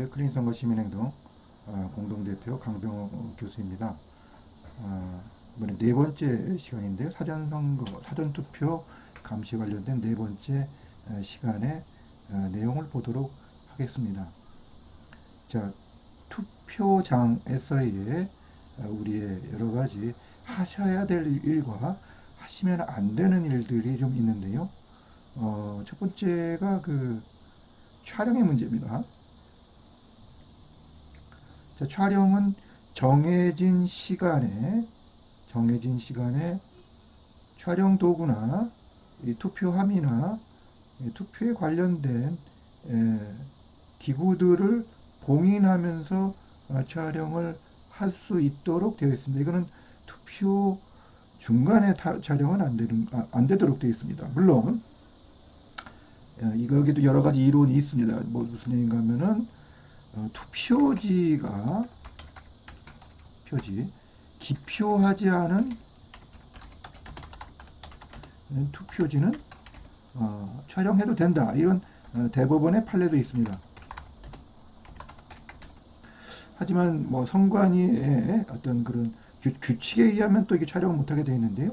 안녕하세요. 클린선거 시민행동 어, 공동대표 강병호 교수입니다. 어, 이번에 네 번째 시간인데요. 사전선거, 사전투표 감시 관련된 네 번째 어, 시간의 어, 내용을 보도록 하겠습니다. 자, 투표장에서의 어, 우리의 여러 가지 하셔야 될 일과 하시면 안 되는 일들이 좀 있는데요. 어, 첫 번째가 그 촬영의 문제입니다. 자, 촬영은 정해진 시간에 정해진 시간에 촬영 도구나 이 투표함이나 이 투표에 관련된 에, 기구들을 봉인하면서 어, 촬영을 할 수 있도록 되어 있습니다. 이거는 투표 중간에 타- 촬영은 안, 되는, 아, 안 되도록 되어 있습니다. 물론 어, 이거 여기도 여러 가지 이론이 있습니다. 뭐 무슨 얘기인가 하면은 어, 투표지가 표지 기표하지 않은 음, 투표지는 어, 촬영해도 된다. 이런 어, 대법원의 판례도 있습니다. 하지만 뭐 선관위의 어떤 그런 규, 규칙에 의하면 또 이게 촬영을 못하게 되어 있는데요.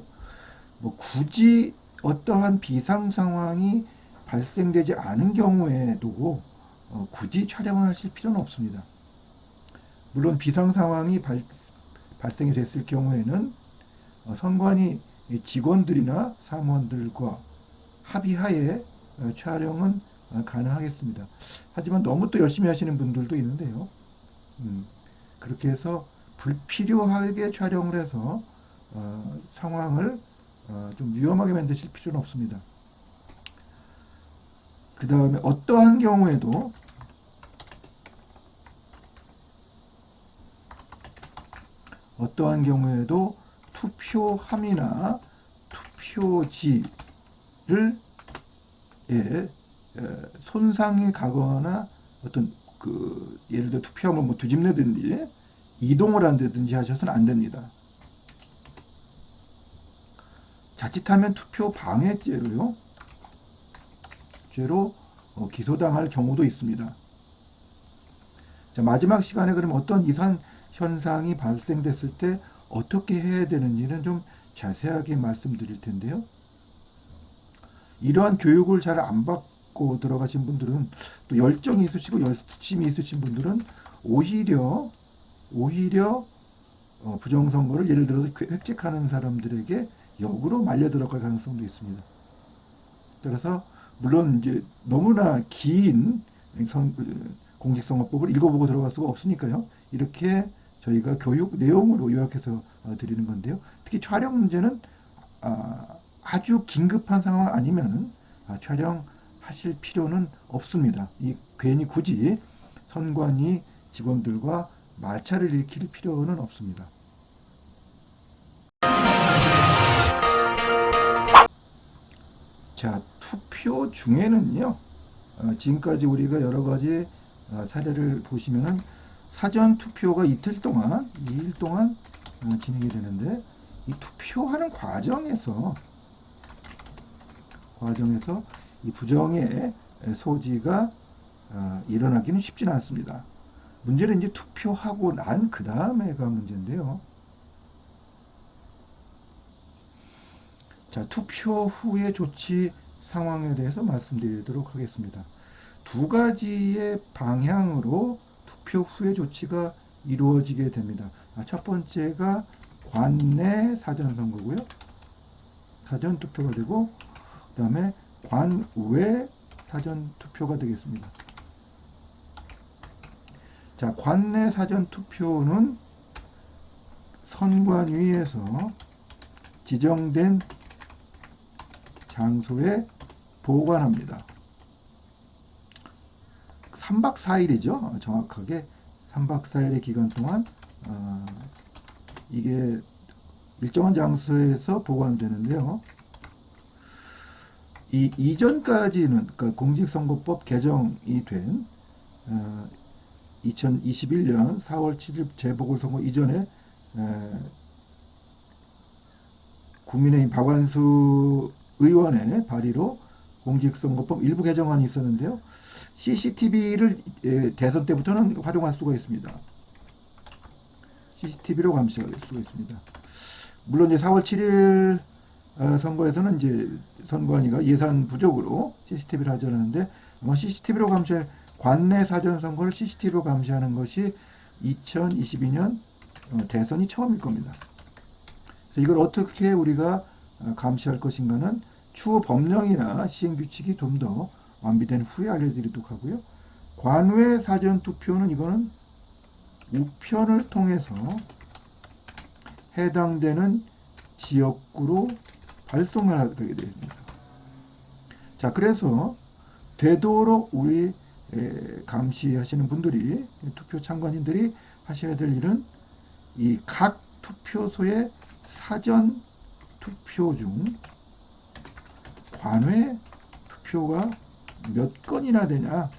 뭐 굳이 어떠한 비상 상황이 발생되지 않은 경우에도 어, 굳이 촬영을 하실 필요는 없습니다. 물론 비상 상황이 발, 발생이 됐을 경우에는 어, 선관위 직원들이나 사무원들과 합의하에 어, 촬영은 어, 가능하겠습니다. 하지만 너무 또 열심히 하시는 분들도 있는데요. 음, 그렇게 해서 불필요하게 촬영을 해서 어, 상황을 어, 좀 위험하게 만드실 필요는 없습니다. 그 다음에 어떠한 경우에도 어떠한 경우에도 투표함이나 투표지를 예, 에, 손상이 가거나 어떤 그 예를 들어 투표함을 뭐 뒤집내든지 이동을 한다든지 하셔서는 안 됩니다. 자칫하면 투표 방해죄로요. 죄로 어, 기소당할 경우도 있습니다. 자, 마지막 시간에 그럼 어떤 이상 현상이 발생됐을 때 어떻게 해야 되는지는 좀 자세하게 말씀드릴 텐데요. 이러한 교육을 잘 안 받고 들어가신 분들은 또 열정이 있으시고 열심이 있으신 분들은 오히려 오히려 어, 부정선거를 예를 들어서 획책하는 사람들에게 역으로 말려 들어갈 가능성도 있습니다. 그래서 물론 이제 너무나 긴 공직선거법을 읽어보고 들어갈 수가 없으니까요. 이렇게 저희가 교육 내용으로 요약해서 어, 드리는 건데요. 특히 촬영 문제는 아, 아주 긴급한 상황 아니면은 아, 촬영하실 필요는 없습니다. 이 괜히 굳이 선관위 직원들과 마찰을 일으킬 필요는 없습니다. 자, 투표 중에는요, 어, 지금까지 우리가 여러 가지 어, 사례를 보시면은 사전 투표가 이틀 동안, 2일 동안 어, 진행이 되는데, 이 투표하는 과정에서, 과정에서 이 부정의 소지가 어, 일어나기는 쉽지는 않습니다. 문제는 이제 투표하고 난 그 다음에가 문제인데요. 자, 투표 후의 조치 상황에 대해서 말씀드리도록 하겠습니다. 두 가지의 방향으로 투표 후의 조치가 이루어지게 됩니다. 아, 첫 번째가 관내 사전 선거고요. 사전 투표가 되고, 그 다음에 관외 사전 투표가 되겠습니다. 자, 관내 사전 투표는 선관위에서 지정된 장소에 보관합니다. 3박 4일이죠. 정확하게 3박 4일의 기간 동안 어, 이게 일정한 장소에서 보관되는데요. 이 이전까지는 그러니까 공직선거법 개정이 된 어, 2021년 4월 7일 재보궐선거 이전에 에, 국민의힘 박완수 의원의 발의로 공직선거법 일부 개정안이 있었는데요. CCTV를 대선 때부터는 활용할 수가 있습니다. CCTV로 감시할 수가 있습니다. 물론 이제 4월 7일 어, 선거에서는 이제 선관위가 예산 부족으로 CCTV를 하지 않았는데 아마 CCTV로 감시할 관내 사전 선거를 CCTV로 감시하는 것이 2022년 어, 대선이 처음일 겁니다. 그래서 이걸 어떻게 우리가 어, 감시할 것인가는 추후 법령이나 시행 규칙이 좀더 완비된 후에 알려드리도록 하고요. 관외 사전 투표는 이거는 우편을 통해서 해당되는 지역구로 발송하게 되어 있습니다. 자, 그래서 되도록 우리 에, 감시하시는 분들이 투표 참관인들이 하셔야 될 일은 이 각 투표소의 사전 투표 중 관외 투표가 몇 건이나 되냐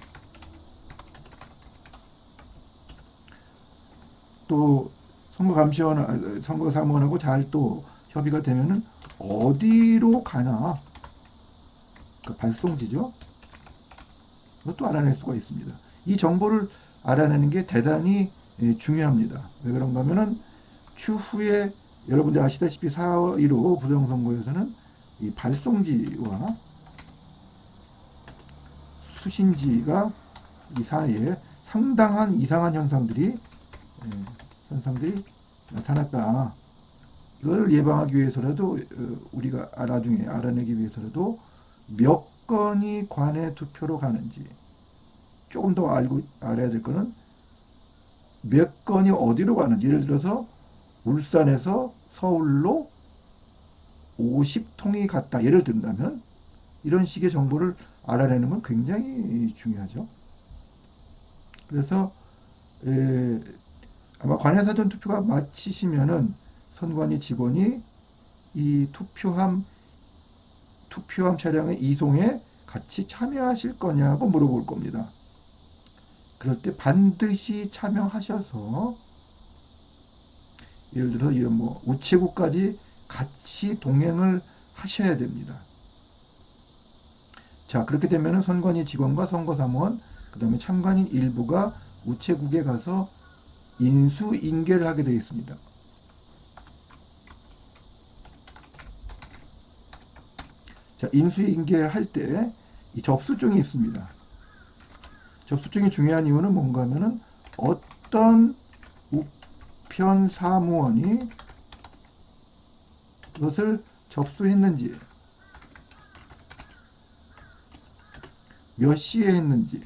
또 선거감시원 아, 선거사무원하고 잘 또 협의가 되면은 어디로 가나 그 발송지죠. 그것도 알아낼 수가 있습니다. 이 정보를 알아내는 게 대단히 예, 중요합니다. 왜 그런가 하면은 추후에 여러분들 아시다시피 4.15 부정선거에서는 이 발송지와 수신지가 이 사이에 상당한 이상한 현상들이 예, 현상들이 나타났다. 이걸 예방하기 위해서라도 어, 우리가 나중에 알아내기 위해서라도 몇 건이 관내 투표로 가는지 조금 더 알고 알아야 될 거는 몇 건이 어디로 가는지 예를 들어서 울산에서 서울로 50통이 갔다 예를 든다면 이런 식의 정보를 알아내는 건 굉장히 중요하죠. 그래서 에, 아마 관내 사전 투표가 마치시면은 선관위 직원이 이 투표함 투표함 차량의 이송에 같이 참여하실 거냐고 물어볼 겁니다. 그럴 때 반드시 참여하셔서 예를 들어서 이런 뭐 우체국까지 같이 동행을 하셔야 됩니다. 자 그렇게 되면은 선관위 직원과 선거사무원 그 다음에 참관인 일부가 우체국에 가서 인수인계를 하게 되어 있습니다. 자, 인수인계할 때 이 접수증이 있습니다. 접수증이 중요한 이유는 뭔가 하면은 어떤 우편 사무원이 그것을 접수했는지 몇 시에 했는지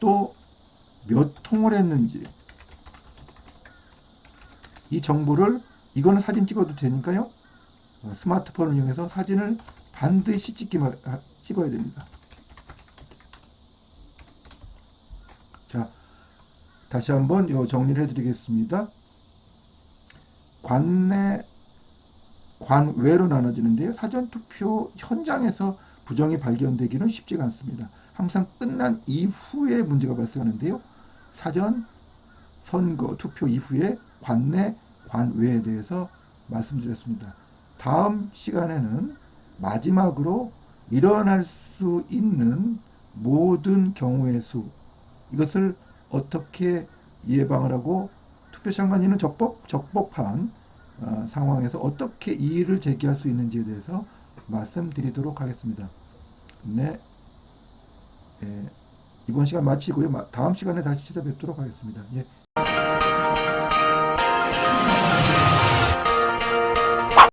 또 몇 통을 했는지 이 정보를 이거는 사진 찍어도 되니까요. 어, 스마트폰을 이용해서 사진을 반드시 찍기, 찍어야 됩니다. 자, 다시 한번 요 정리를 해드리겠습니다. 관내, 관외로 나눠지는데요. 사전투표 현장에서 부정이 발견되기는 쉽지가 않습니다. 항상 끝난 이후에 문제가 발생하는데요. 사전 선거 투표 이후에 관내 관외에 대해서 말씀드렸습니다. 다음 시간에는 마지막으로 일어날 수 있는 모든 경우의 수 이것을 어떻게 예방을 하고 투표장관인은 적법, 적법한 어, 상황에서 어떻게 이의를 제기할 수 있는지에 대해서 말씀드리도록 하겠습니다. 네. 예, 이번 시간 마치고요. 다음 시간에 다시 찾아뵙도록 하겠습니다. 예.